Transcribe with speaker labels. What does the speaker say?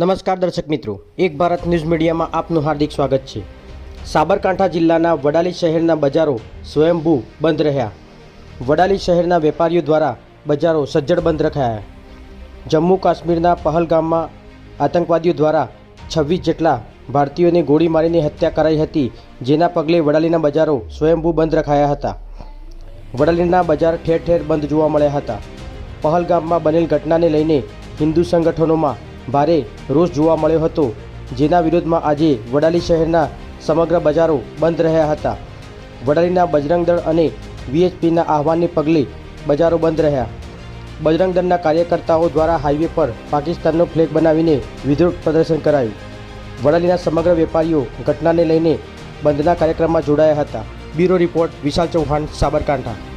Speaker 1: નમસ્કાર દર્શક મિત્રો, એક ભારત ન્યૂઝ મીડિયામાં આપનું હાર્દિક સ્વાગત છે. સાબરકાંઠા જિલ્લાના વડાલી શહેરના બજારો સ્વયંભૂ બંધ રહ્યા. વડાલી શહેરના વેપારીઓ દ્વારા બજારો સજ્જડ બંધ રખાયા. જમ્મુ કાશ્મીરના પહલગામમાં આતંકવાદીઓ દ્વારા છવ્વીસ જેટલા ભારતીયોને ગોળી મારીને હત્યા કરાઈ હતી, જેના પગલે વડાલીના બજારો સ્વયંભૂ બંધ રખાયા હતા. વડાલીના બજાર ઠેર ઠેર બંધ જોવા મળ્યા હતા. પહલગામમાં બનેલ ઘટનાને લઈને હિન્દુ સંગઠનોમાં ભારે રોષ જોવા મળ્યો હતો. જેના વિરોધમાં આજે વડાલી શહેરના સમગ્ર બજારો બંધ રહ્યા હતા. વડાલીના બજરંગ દળ અને વીએચપીના આહવાનને પગલે બજારો બંધ રહ્યા. બજરંગ દળના કાર્યકર્તાઓ દ્વારા હાઈવે પર પાકિસ્તાનનો ફ્લેગ બનાવીને વિરોધ પ્રદર્શન કરાયું. વડાલીના સમગ્ર વેપારીઓ ઘટનાને લઈને બંધના કાર્યક્રમમાં જોડાયા હતા. Bureau report Vishal Chauhan, Sabarkantha.